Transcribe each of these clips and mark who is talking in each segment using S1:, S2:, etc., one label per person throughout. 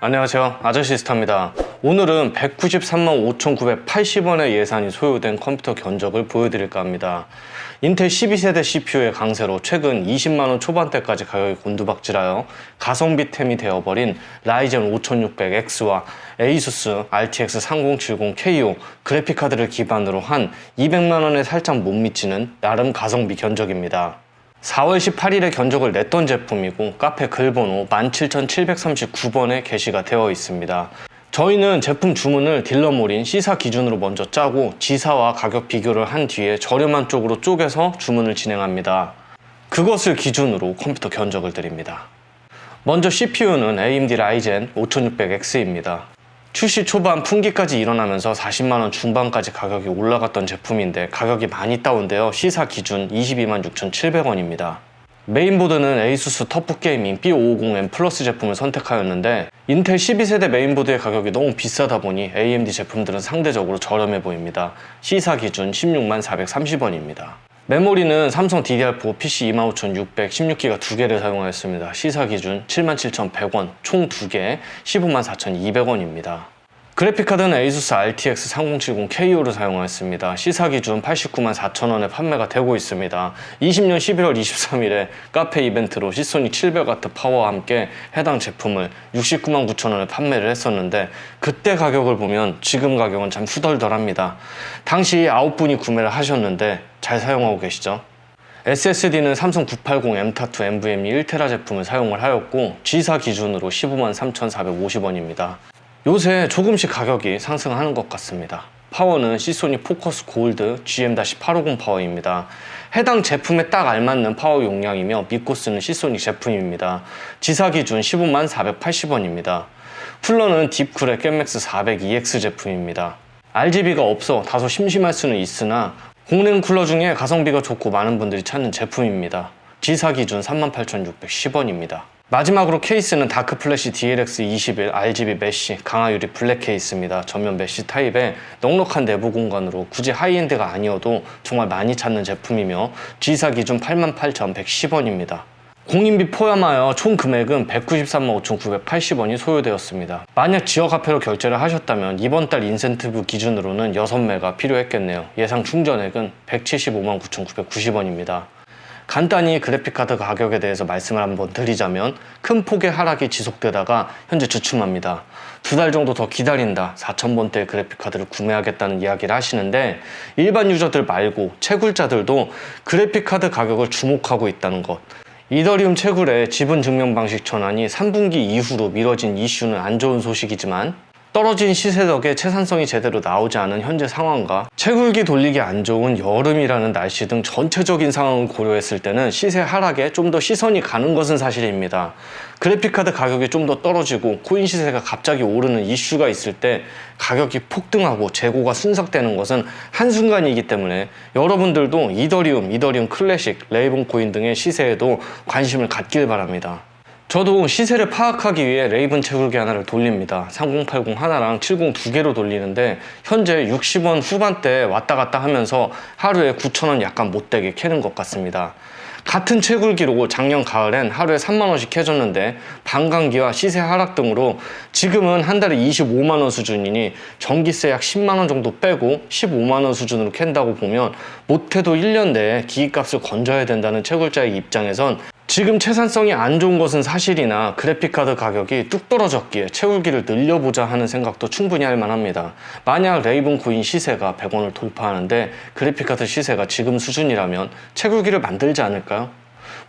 S1: 안녕하세요. 아저씨스타입니다. 오늘은 193만 5,980원의 예산이 소요된 컴퓨터 견적을 보여드릴까 합니다. 인텔 12세대 CPU의 강세로 최근 20만원 초반대까지 가격이 곤두박질하여 가성비템이 되어버린 라이젠 5600X와 ASUS RTX 3070KO 그래픽카드를 기반으로 한 200만원에 살짝 못 미치는 나름 가성비 견적입니다 4월 18일에 견적을 냈던 제품이고 카페 글번호 17739번에 게시가 되어 있습니다. 저희는 제품 주문을 딜러몰인 C사 기준으로 먼저 짜고 G사와 가격 비교를 한 뒤에 저렴한 쪽으로 쪼개서 주문을 진행합니다. 그것을 기준으로 컴퓨터 견적을 드립니다. 먼저 CPU는 AMD 라이젠 5600X입니다. 출시 초반 풍기까지 일어나면서 40만원 중반까지 가격이 올라갔던 제품인데 가격이 많이 다운되어 시사 기준 22만 6,700원입니다. 메인보드는 ASUS 터프 게이밍 B550M 플러스 제품을 선택하였는데 인텔 12세대 메인보드의 가격이 너무 비싸다 보니 AMD 제품들은 상대적으로 저렴해 보입니다. 시사 기준 16만 430원입니다. 메모리는 삼성 DDR4 PC 25600 16기가 두 개를 사용하였습니다. 시사 기준 77,100원, 총 두 개, 15만 4,200원입니다. 그래픽카드는 ASUS RTX 3070KO를 사용하였습니다. 시사 기준 89만 4천원에 판매가 되고 있습니다. 20년 11월 23일에 카페 이벤트로 시소닉 700W 파워와 함께 해당 제품을 69만 9천원에 판매를 했었는데 그때 가격을 보면 지금 가격은 참 후덜덜합니다. 당시 9분이 구매를 하셨는데 잘 사용하고 계시죠? SSD는 삼성 980 M.2 NVMe 1테라 제품을 사용을 하였고 G사 기준으로 15만 3,450원입니다. 요새 조금씩 가격이 상승하는 것 같습니다. 파워는 시소닉 포커스 골드 GM-850 파워입니다. 해당 제품에 딱 알맞는 파워 용량이며 믿고 쓰는 시소닉 제품입니다. 지사 기준 15만 480원입니다. 쿨러는 딥쿨의 겜맥스 400EX 제품입니다. RGB가 없어 다소 심심할 수는 있으나 공랭 쿨러 중에 가성비가 좋고 많은 분들이 찾는 제품입니다. 지사 기준 38,610원입니다. 마지막으로 케이스는 다크 플래시 DLX 21 RGB 메쉬 강화 유리 블랙 케이스입니다. 전면 메쉬 타입의 넉넉한 내부 공간으로 굳이 하이엔드가 아니어도 정말 많이 찾는 제품이며 G사 기준 88,110원입니다. 공인비 포함하여 총 금액은 193만 5,980원이 소요되었습니다. 만약 지역화폐로 결제를 하셨다면 이번 달 인센티브 기준으로는 6매가 필요했겠네요. 예상 충전액은 175만 9,990원입니다. 간단히 그래픽카드 가격에 대해서 말씀을 한번 드리자면 큰 폭의 하락이 지속되다가 현재 주춤합니다. 두 달 정도 더 기다린다. 4,000번대 그래픽카드를 구매하겠다는 이야기를 하시는데 일반 유저들 말고 채굴자들도 그래픽카드 가격을 주목하고 있다는 것. 이더리움 채굴의 지분 증명 방식 전환이 3분기 이후로 미뤄진 이슈는 안 좋은 소식이지만 떨어진 시세 덕에 채산성이 제대로 나오지 않은 현재 상황과 채굴기 돌리기 안 좋은 여름이라는 날씨 등 전체적인 상황을 고려했을 때는 시세 하락에 좀 더 시선이 가는 것은 사실입니다. 그래픽카드 가격이 좀 더 떨어지고 코인 시세가 갑자기 오르는 이슈가 있을 때 가격이 폭등하고 재고가 순삭되는 것은 한순간이기 때문에 여러분들도 이더리움, 이더리움 클래식, 레이븐 코인 등의 시세에도 관심을 갖길 바랍니다. 저도 시세를 파악하기 위해 레이븐 채굴기 하나를 돌립니다. 3080 하나랑 70 두 개로 돌리는데 현재 60원 후반대 왔다 갔다 하면서 하루에 9,000원 약간 못되게 캐는 것 같습니다. 같은 채굴기로 작년 가을엔 하루에 3만원씩 캐줬는데 반감기와 시세 하락 등으로 지금은 한 달에 25만원 수준이니 전기세 약 10만원 정도 빼고 15만원 수준으로 캔다고 보면 못해도 1년 내에 기기값을 건져야 된다는 채굴자의 입장에선 지금 채산성이 안 좋은 것은 사실이나 그래픽카드 가격이 뚝 떨어졌기에 채울기를 늘려보자 하는 생각도 충분히 할 만합니다. 만약 레이븐 코인 시세가 100원을 돌파하는데 그래픽카드 시세가 지금 수준이라면 채굴기를 만들지 않을까요?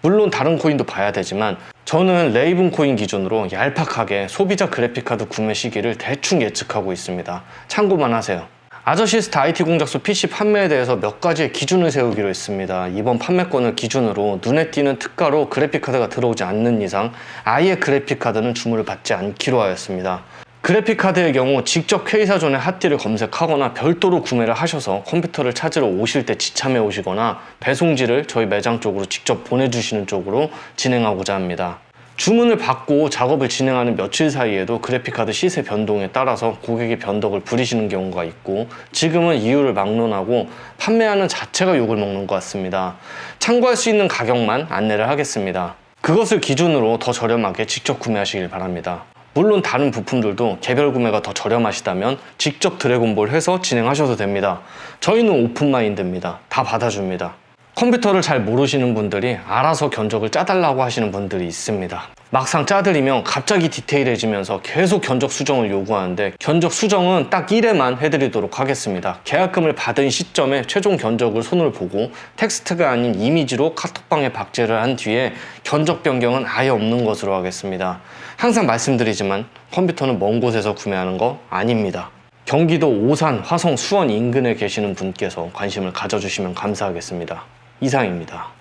S1: 물론 다른 코인도 봐야 되지만 저는 레이븐 코인 기준으로 얄팍하게 소비자 그래픽카드 구매 시기를 대충 예측하고 있습니다. 참고만 하세요. 아저씨스타 IT 공작소 PC 판매에 대해서 몇 가지의 기준을 세우기로 했습니다. 이번 판매권을 기준으로 눈에 띄는 특가로 그래픽카드가 들어오지 않는 이상 아예 그래픽카드는 주문을 받지 않기로 하였습니다. 그래픽카드의 경우 직접 K사전에 핫딜을 검색하거나 별도로 구매를 하셔서 컴퓨터를 찾으러 오실 때 지참해 오시거나 배송지를 저희 매장 쪽으로 직접 보내주시는 쪽으로 진행하고자 합니다. 주문을 받고 작업을 진행하는 며칠 사이에도 그래픽카드 시세 변동에 따라서 고객이 변덕을 부리시는 경우가 있고 지금은 이유를 막론하고 판매하는 자체가 욕을 먹는 것 같습니다. 참고할 수 있는 가격만 안내를 하겠습니다. 그것을 기준으로 더 저렴하게 직접 구매하시길 바랍니다. 물론 다른 부품들도 개별 구매가 더 저렴하시다면 직접 드래곤볼 해서 진행하셔도 됩니다. 저희는 오픈 마인드입니다. 다 받아줍니다. 컴퓨터를 잘 모르시는 분들이 알아서 견적을 짜달라고 하시는 분들이 있습니다. 막상 짜드리면 갑자기 디테일해지면서 계속 견적 수정을 요구하는데 견적 수정은 딱 1회만 해드리도록 하겠습니다. 계약금을 받은 시점에 최종 견적을 손을 보고 텍스트가 아닌 이미지로 카톡방에 박제를 한 뒤에 견적 변경은 아예 없는 것으로 하겠습니다. 항상 말씀드리지만 컴퓨터는 먼 곳에서 구매하는 거 아닙니다. 경기도 오산, 화성, 수원 인근에 계시는 분께서 관심을 가져주시면 감사하겠습니다. 이상입니다.